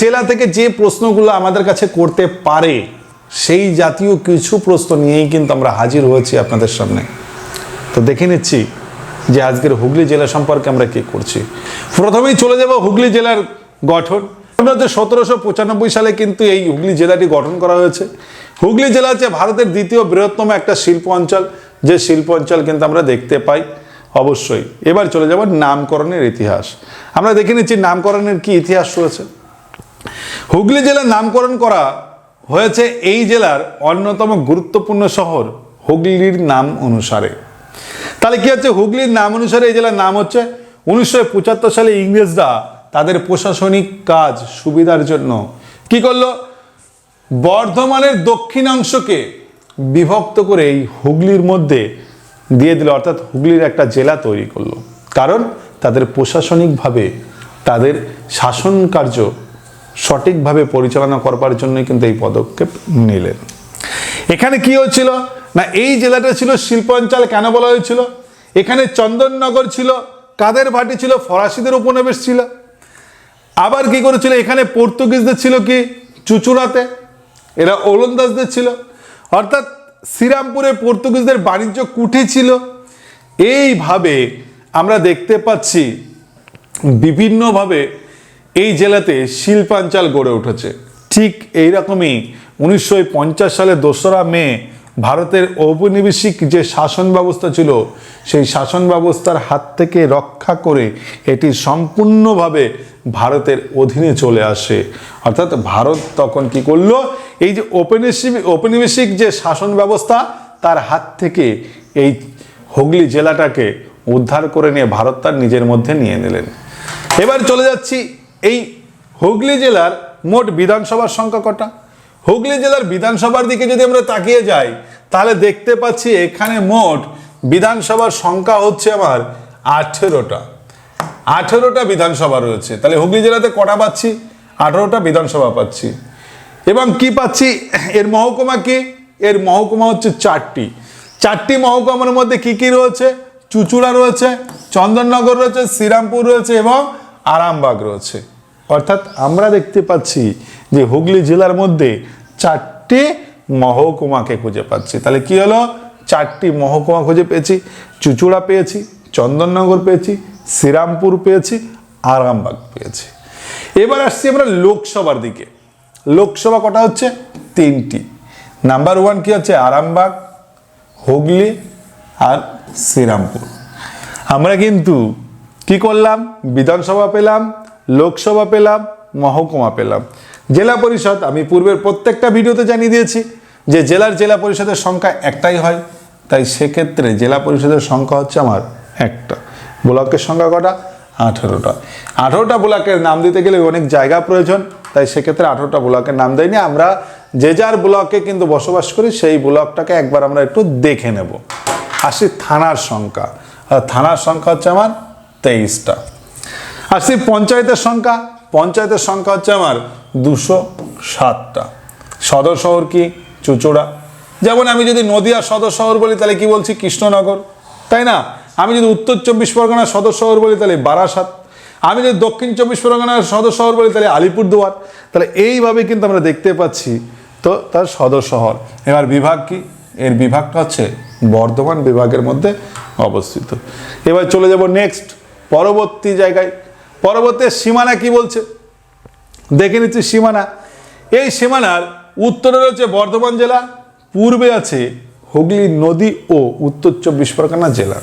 জেলা থেকে যে প্রশ্নগুলো আমাদের কাছে করতে পারে, সেই জাতীয় কিছু প্রশ্ন নিয়েই কিন্তু আমরা হাজির হয়েছি আপনাদের সামনে। তো দেখে নিচ্ছি যে আজকের হুগলি জেলা সম্পর্কে আমরা কি করছি। প্রথমেই চলে যাব হুগলি জেলার গঠন। হচ্ছে সতেরোশো পঁচানব্বই সালে কিন্তু এই হুগলি জেলাটি গঠন করা হয়েছে। হুগলি জেলা হচ্ছে ভারতের দ্বিতীয় বৃহত্তম একটা শিল্প অঞ্চল। যে শিল্প অঞ্চল কিন্তু আমরা দেখতে পাই অবশ্যই। এবার চলে যাব নামকরণের ইতিহাস। আমরা দেখে নিচ্ছি নামকরণের কি ইতিহাস রয়েছে। হুগলি জেলার নামকরণ করা হয়েছে এই জেলার অন্যতম গুরুত্বপূর্ণ শহর হুগলির নাম অনুসারে। তাহলে কি হচ্ছে? হুগলির নাম অনুসারে এই জেলার নাম হচ্ছে উনিশশো পঁচাত্তর সালে ইংরেজরা তাদের প্রশাসনিক কাজ সুবিধার জন্য কি করল? বর্ধমানের দক্ষিণাংশকে বিভক্ত করে এই হুগলির মধ্যে দিয়ে দিল, অর্থাৎ হুগলির একটা জেলা তৈরি করল। কারণ তাদের প্রশাসনিকভাবে তাদের শাসন কার্য সঠিকভাবে পরিচালনা করবার জন্যই কিন্তু এই পদক্ষেপ নিলেন। এখানে কি হচ্ছিল না, এই জেলাটা ছিল শিল্পাঞ্চল, কেন বলা হয়েছিল? এখানে চন্দননগর ছিল, কাদের ভাটি ছিল? ফরাসিদের উপনিবেশ ছিল। আবার কি করেছিল? এখানে পর্তুগিজদের ছিল কি? চুচুড়াতে। এরা ওলন্দাজদের ছিল। অর্থাৎ শ্রীরামপুরে পর্তুগিজদের বাণিজ্য কুঠি ছিল। এইভাবে আমরা দেখতে পাচ্ছি, বিভিন্নভাবে এই জেলাতে শিল্পাঞ্চল গড়ে উঠেছে। ঠিক এইরকমই উনিশশো সালে দোসরা মে ভারতের ঔপনিবেশিক যে শাসন ব্যবস্থা ছিল, সেই শাসন ব্যবস্থার হাত থেকে রক্ষা করে এটি সম্পূর্ণভাবে ভারতের অধীনে চলে আসে। অর্থাৎ ভারত তখন কি করল? এই যে ঔপনিবেশিক ঔপনিবেশিক যে শাসন ব্যবস্থা, তার হাত থেকে এই হুগলি জেলাটাকে উদ্ধার করে নিয়ে ভারত তার নিজের মধ্যে নিয়ে নিলেন। এবার চলে যাচ্ছি এই হুগলি জেলার মোট বিধানসভার সংখ্যা কটা? হুগলি জেলার বিধানসভার দিকে যদি আমরা তাকিয়ে যাই, তাহলে দেখতে পাচ্ছি এখানে মোট বিধানসভার সংখ্যা হচ্ছে আমার আঠেরোটা। আঠেরোটা বিধানসভা রয়েছে। তাহলে হুগলি জেলাতে কটা পাচ্ছি? আঠেরোটা বিধানসভা পাচ্ছি। এবং কি পাচ্ছি? এর মহকুমা কি? এর মহকুমা হচ্ছে চারটি। চারটি মহকুমার মধ্যে কি কি রয়েছে? চুচুড়া রয়েছে, চন্দননগর রয়েছে, শ্রীরামপুর রয়েছে এবং আরামবাগ রয়েছে। অর্থাৎ আমরা দেখতে পাচ্ছি যে হুগলি জেলার মধ্যে চারটি মহকুমাকে খুঁজে পাচ্ছি। তাহলে কি হলো? চারটি মহকুমা খুঁজে পেয়েছি। চুচুড়া পেয়েছি, চন্দননগর পেয়েছি, শ্রীরামপুর পেয়েছি, আরামবাগ পেয়েছি। এবার আসছি আমরা লোকসভার দিকে। লোকসভা কটা হচ্ছে? তিনটি। নাম্বার ওয়ান কি হচ্ছে? আরামবাগ, হুগলি আর শ্রীরামপুর। আমরা কিন্তু কি করলাম? বিধানসভা পেলাম লোকসভা পেলাম, মহকুমা পেলাম। জেলা পরিষদ, আমি পূর্বের প্রত্যেকটা ভিডিওতে জানিয়ে দিয়েছি যে জেলার জেলা পরিষদের সংখ্যা একটাই হয়। তাই সেক্ষেত্রে জেলা পরিষদের সংখ্যা হচ্ছে আমার একটা। ব্লকের সংখ্যা কটা? আঠেরোটা। আঠেরোটা ব্লকের নাম দিতে গেলে অনেক জায়গা প্রয়োজন, তাই সেক্ষেত্রে আঠেরোটা ব্লকের নাম দেয়নি। আমরা যে যার ব্লকে কিন্তু বসবাস করি, সেই ব্লকটাকে একবার আমরা একটু দেখে নেব। আসি থানার সংখ্যা। আর থানার সংখ্যা হচ্ছে আমার তেইশটা। আসি পঞ্চায়েতের সংখ্যা পঞ্চায়েতের সংখ্যা হচ্ছে আমার দুশো সাতটা। সদর শহর কি? চুচুড়া। যেমন আমি যদি নদিয়া সদর শহর বলি, তাহলে কি বলছি? কৃষ্ণনগর। তাই না? আমি যদি উত্তর চব্বিশ পরগনার সদর শহর বলি, তাহলে বারাসাত। আমি যদি দক্ষিণ চব্বিশ পরগনার সদর শহর বলি, তাহলে আলিপুরদুয়ার। তাহলে এইভাবে কিন্তু আমরা দেখতে পাচ্ছি তো তার সদর শহর। এবার বিভাগ কি? এর বিভাগটা হচ্ছে বর্ধমান বিভাগের মধ্যে অবস্থিত। এবার চলে যাব নেক্সট পরবর্তী জায়গায়। পরবর্তী সীমানা কি বলছে? দেখে নিচ্ছি সীমানা। এই সীমানার উত্তরে রয়েছে বর্ধমান জেলা, পূর্বে আছে হুগলি নদী ও উত্তর চব্বিশ পরগনা জেলা।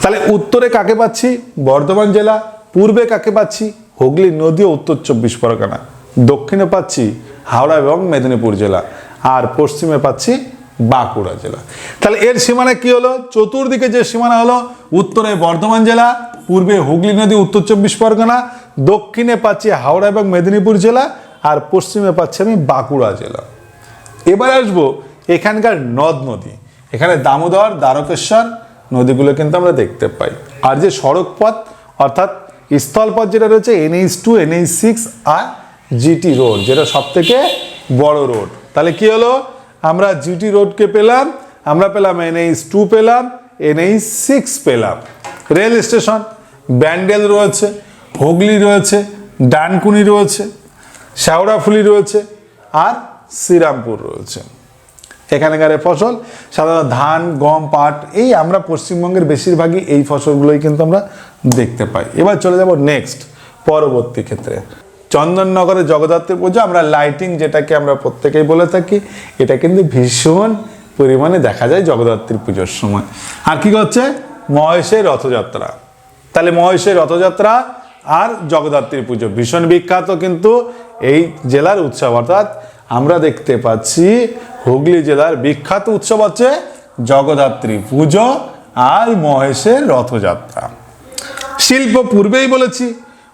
তাহলে উত্তরে কাকে পাচ্ছি? বর্ধমান জেলা, পূর্বে কাকে পাচ্ছি? হুগলি নদী ও উত্তর চব্বিশ পরগনা। দক্ষিণে পাচ্ছি হাওড়া এবং মেদিনীপুর জেলা। আর পশ্চিমে পাচ্ছি বাঁকুড়া জেলা। তাহলে এর সীমানা কি হলো? চতুর্দিকে যে সীমানা হলো, উত্তরে বর্ধমান জেলা পূর্বে হুগলি নদী, উত্তর চব্বিশ পরগনা, দক্ষিণে পাচ্ছি হাওড়া এবং মেদিনীপুর জেলা, আর পশ্চিমে পাচ্ছি আমি বাঁকুড়া জেলা। এবার আসব এখানকার নদ নদী। এখানে দামোদর, দ্বারকেশ্বর নদীগুলো কিন্তু আমরা দেখতে পাই। আর যে সড়ক পথ অর্থাৎ স্থলপথ যেটা রয়েছে এনএইচ টু এনএইচ সিক্স আর জিটি রোড যেটা সব থেকে বড় রোড তাহলে কি হলো? আমরা জিটি রোডকে পেলাম, আমরা পেলাম এনএইচ টু পেলাম এনএইচ সিক্স পেলাম। রেল স্টেশন, ব্যান্ডেল রয়েছে, হুগলি রয়েছে, ডানকুনি রয়েছে, শ্যাওড়াফুলি রয়েছে আর শ্রীরামপুর রয়েছে। এখানকার ফসল, সাধারণত ধান, গম, পাট, এই আমরা পশ্চিমবঙ্গের বেশিরভাগই এই ফসলগুলোই কিন্তু আমরা দেখতে পাই। এবার চলে যাব নেক্সট পরবর্তী ক্ষেত্রে। চন্দননগরের জগদ্ধাত্রী পুজো, আমরা লাইটিং যেটাকে আমরা প্রত্যেকেই বলে থাকি, এটা কিন্তু ভীষণ পরিমাণে দেখা যায় জগদ্ধাত্রী পুজোর সময়। আর কি হচ্ছে? মহেশের রথযাত্রা। তাহলে মহেশের রথযাত্রা আর জগদ্ধাত্রী পুজো ভীষণ বিখ্যাত কিন্তু এই জেলার উৎসব। অর্থাৎ আমরা দেখতে পাচ্ছি হুগলি জেলার বিখ্যাত উৎসব হচ্ছে জগদ্ধাত্রী পুজো আর মহেশের রথযাত্রা। শিল্প পূর্বেই বলেছি,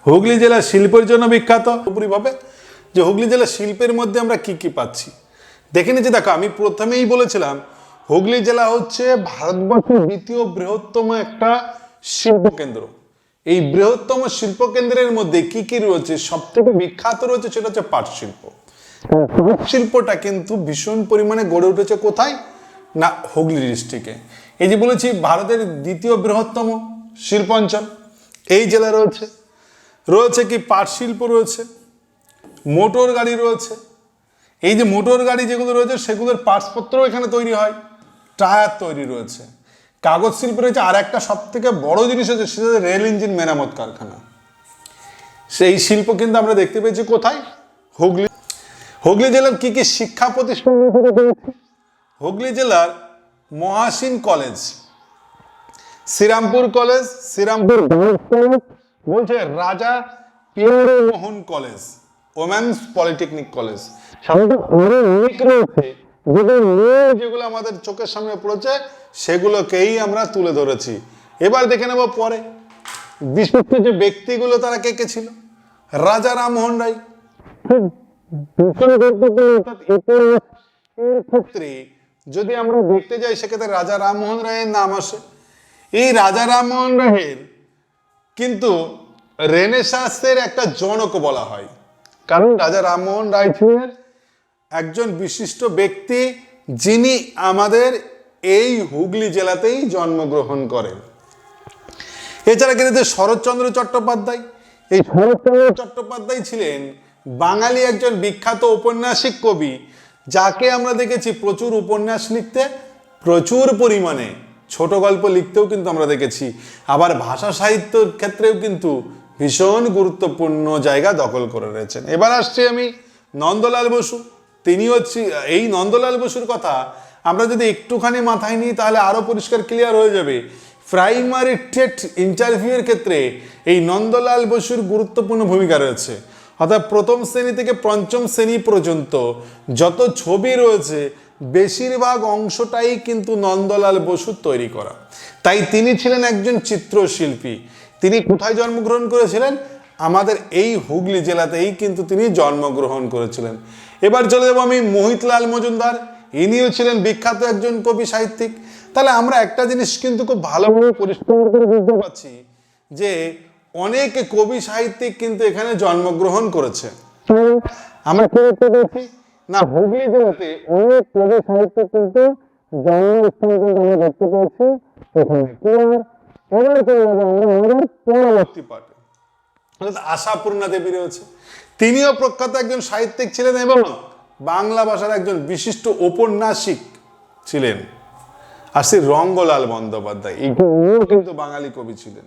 হুগলি জেলা শিল্পের জন্য বিখ্যাত। পুরোপুরিভাবে যে হুগলি জেলা শিল্পের মধ্যে আমরা কি কি পাচ্ছি? দেখে নিচ্ছি, দেখো, আমি প্রথমেই বলেছিলাম হুগলি জেলা হচ্ছে ভারতবর্ষের দ্বিতীয় বৃহত্তম একটা শিল্প কেন্দ্র। এই বৃহত্তম শিল্প কেন্দ্রের মধ্যে কি কি রয়েছে? সব থেকে বিখ্যাত রয়েছে সেটা হচ্ছে পাট শিল্প। পাট শিল্পটা কিন্তু ভীষণ পরিমাণে গড়ে উঠেছে কোথায়? না হুগলি ডিস্ট্রিক্টে। এই যে বলেছি ভারতের দ্বিতীয় বৃহত্তম শিল্পাঞ্চল এই জেলা রয়েছে। রয়েছে কি পাট শিল্প রয়েছে মোটর গাড়ি রয়েছে। এই যে মোটর গাড়ি যেগুলো রয়েছে সেগুলোর পার্টসপত্রও এখানে তৈরি হয়। টায়ার তৈরি রয়েছে। কাগজ শিল্প রয়েছে আর একটা সব থেকে বড় জিনিস হচ্ছে সেটা রেল ইঞ্জিন মেরামত কারখানা। সেই শিল্প কিন্তু আমরা দেখতে পেয়েছি কোথায়? হুগলি। হুগলি জেলার কি কি শিক্ষা প্রতিষ্ঠান? হুগলি জেলার মহাসিন কলেজ, শ্রীরামপুর কলেজ, শ্রীরামপুর বলছে Raja Mohan college women's polytechnic college. রয়েছে। যেগুলো আমাদের চোখের সামনে পড়েছে সেগুলোকেই আমরা তুলে ধরেছি। এবার দেখে নেব পরে। বিশিষ্ট যে ব্যক্তিগুলো তারা কে কে ছিল? রাজা রামমোহন রায়। ক্ষেত্রে যদি আমরা দেখতে যাই সেক্ষেত্রে রাজা রামমোহন রায়ের নাম আসে। এই রাজা রামমোহন রায়ের কিন্তু রেনেসাসের একটা জনক বলা হয়। কারণ রাজা রামমোহন রায় ছিলেন একজন বিশিষ্ট ব্যক্তি যিনি আমাদের এই হুগলি জেলাতেই জন্মগ্রহণ করেন। এছাড়া কিন্তু শরৎচন্দ্র চট্টোপাধ্যায়, এই শরৎচন্দ্র চট্টোপাধ্যায় ছিলেন বাঙালি একজন বিখ্যাত ঔপন্যাসিক কবি, যাকে আমরা দেখেছি প্রচুর উপন্যাস লিখতে, প্রচুর পরিমাণে। ছোট গল্প লিখতেও কিন্তু আমরা দেখেছি। আবার ভাষা সাহিত্যর ক্ষেত্রেও কিন্তু ভীষণ গুরুত্বপূর্ণ জায়গা দখল করে রয়েছেন এবার আসছি আমি নন্দলাল বসু। তিনি হচ্ছে এই নন্দলাল বসুর কথা। আমরা যদি একটুখানি মাথায় নিই, তাহলে আরও পরিষ্কার ক্লিয়ার হয়ে যাবে। প্রাইমারি টেট ইন্টারভিউয়ের ক্ষেত্রে এই নন্দলাল বসুর গুরুত্বপূর্ণ ভূমিকা রয়েছে। অর্থাৎ প্রথম শ্রেণি থেকে পঞ্চম শ্রেণি পর্যন্ত যত ছবি রয়েছে, বেশিরভাগ অংশটাই কিন্তু নন্দলাল বসুর তৈরি করা। তাই তিনি ছিলেন একজন চিত্রশিল্পী। তিনি কোথায় জন্মগ্রহণ করেছিলেন? আমাদের এই হুগলি জেলাতেই কিন্তু তিনি জন্মগ্রহণ করেছিলেন। এবার চলে যাব আমি মোহিতলাল মজুমদার। ইনিও ছিলেন বিখ্যাত একজন কবি সাহিত্যিক। তাহলে আমরা একটা জিনিস কিন্তু খুব ভালোভাবে পরিষ্কার করে বুঝতে পারছি যে অনেক কবি সাহিত্যিক কিন্তু এখানে জন্মগ্রহণ করেছে। আমরা কি দেখতে পেয়েছি না হুগলি জেলাতে অনেক কবি সাহিত্যিক কিন্তু জন্মস্থান কিন্তু আমরা দেখতে পেয়েছি। এখানে? এবার চলে যাব আমরা আমাদের পরবর্তী পাঠে। আশাপূর্ণা দেবী রয়েছে। তিনিও প্রখ্যাত একজন সাহিত্যিক ছিলেন এবং বাংলা ভাষার একজন বিশিষ্ট ঔপন্যাসিক ছিলেন। সে রঙ্গলাল বন্দ্যোপাধ্যায় কিন্তু বাঙালি কবি ছিলেন।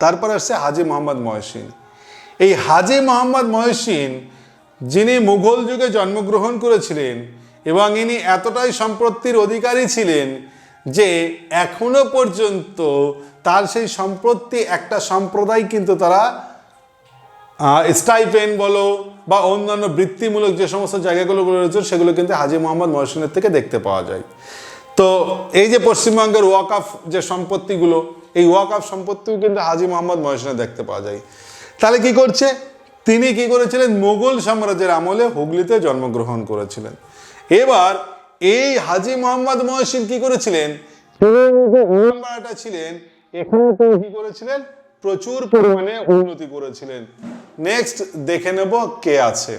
তারপর আসছে হাজি মোহাম্মদ মহসিন। এই হাজি মোহাম্মদ মহসিন, যিনি মুঘল যুগে জন্মগ্রহণ করেছিলেন এবং ইনি এতটাই সম্পত্তির অধিকারী ছিলেন যে এখনও পর্যন্ত তার সেই সম্পত্তি একটা সম্প্রদায় কিন্তু তারা স্টাইপেন বলো বা অন্যান্য বৃত্তিমূলক যে সমস্ত জায়গাগুলো রয়েছে, সেগুলো কিন্তু হাজি মোহাম্মদ মহসিনের থেকে দেখতে পাওয়া যায়। তো এই যে পশ্চিমবঙ্গের ওয়াকআফ যে সম্পত্তিগুলো, এই ওয়াকআফ সম্পত্তিও কিন্তু হাজি মোহাম্মদ মহসিনে দেখতে পাওয়া যায়। তাহলে কি করছে? তিনি কি করেছিলেন? মোগল সাম্রাজ্যের আমলে হুগলিতে জন্মগ্রহণ করেছিলেন। এবার এই হাজি মোহাম্মদ মহসিন কি করেছিলেন? ছিলেন এখানে তিনি কি করেছিলেন? প্রচুর পরিমাণে উন্নতি করেছিলেন। নেক্সট দেখে নেব কে আছে।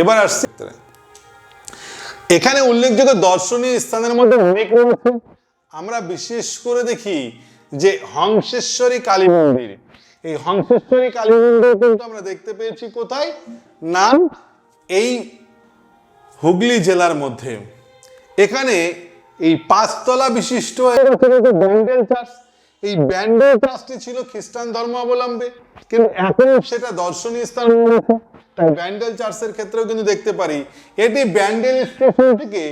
এবার আসছে এখানে উল্লেখযোগ্য দর্শনীয় স্থানের মধ্যে আমরা বিশেষ করে দেখি যে হংসেশ্বরী কালী মন্দির। এই হংসেশ্বরী কালী মন্দির কিন্তু আমরা দেখতে পেয়েছি কোথায়? নাম এই হুগলি জেলার মধ্যে। এখানে এই পাঁচতলা বিশিষ্ট ব্যান্ডেল চার্চ। এই ব্যান্ডেল চার্চটি ছিল খ্রিস্টান ধর্মাবলম্বী, কিন্তু এখন সেটা দর্শনীয় স্থান। তাই ব্যান্ডেল চার্চের ক্ষেত্রেও কিন্তু দেখতে পারি, এটি ব্যান্ডেল স্টেশন থেকে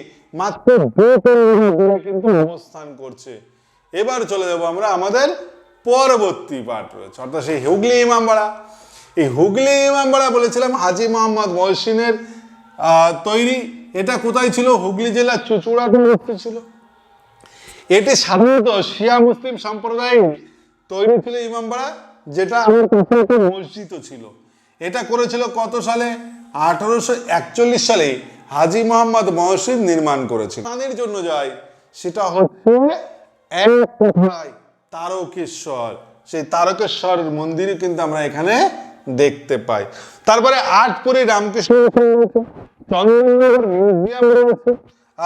মাত্র দু দূরে কিন্তু অবস্থান করছে। এবার চলে যাব আমরা আমাদের পরবর্তী পার্ট রয়েছে অর্থাৎ সেই হুগলি ইমামবাড়া। এই হুগলি ইমামবাড়া বলেছিলাম হাজি মোহাম্মদ মহসিনের তৈরি। এটা কোথায় ছিল? হুগলি জেলার অবস্থিত ছিল। এটি সাধারণত শিয়া মুসলিম সম্প্রদায়ের তৈরি ছিল ইমামবাড়া যেটা আমার কাছে মসজিদও ছিল। এটা করেছিল কত সালে? আঠারোশো একচল্লিশ সালে হাজি মোহাম্মদ মহসিন নির্মাণ করেছিল। স্নানের জন্য যায় সেটা হচ্ছে এক কোথায়? তারকেশ্বর। সেই তারকেশ্বর মন্দিরই কিন্তু আমরা এখানে দেখতে পাই। তারপরে আটপুরে রামকৃষ্ণ মিউজিয়াম রয়েছে।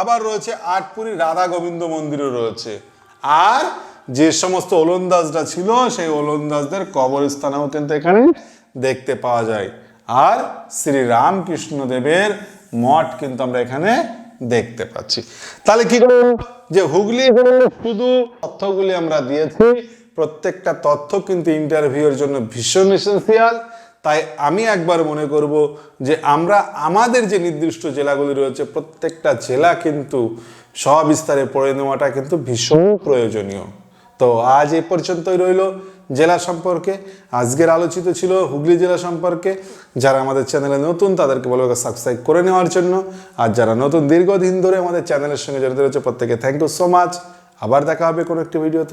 আবার রয়েছে আটপুরি রাধা গোবিন্দ মন্দিরও রয়েছে। আর যে সমস্ত ওলন্দাজরা ছিল, সেই ওলন্দাজদের কবরস্থানও কিন্তু এখানে দেখতে পাওয়া যায়। আর শ্রী রামকৃষ্ণ দেবের মঠ কিন্তু আমরা এখানে দেখতে পাচ্ছি। তাহলে কি করব? যে হুগলি শুধু তথ্যগুলি আমরা দিয়েছি, প্রত্যেকটা তথ্য কিন্তু ইন্টারভিউর জন্য ভীষণ এসেন্সিয়াল তাই আমি একবার মনে করব যে আমরা আমাদের যে নির্দিষ্ট জেলাগুলি রয়েছে, প্রত্যেকটা জেলা কিন্তু সবিস্তারে পড়ে নেওয়াটা কিন্তু ভীষণ প্রয়োজনীয়। তো আজ এ পর্যন্তই রইল জেলা সম্পর্কে। আজকের আলোচিত ছিল হুগলি জেলা সম্পর্কে। যারা আমাদের চ্যানেলে নতুন, তাদেরকে বলব সাবস্ক্রাইব করে নেওয়ার জন্য। আর যারা নতুন, দীর্ঘদিন ধরে আমাদের চ্যানেলের সঙ্গে জড়িত রয়েছে, প্রত্যেকে থ্যাংক ইউ সো মাচ আবার দেখা হবে কোনো একটি ভিডিওতে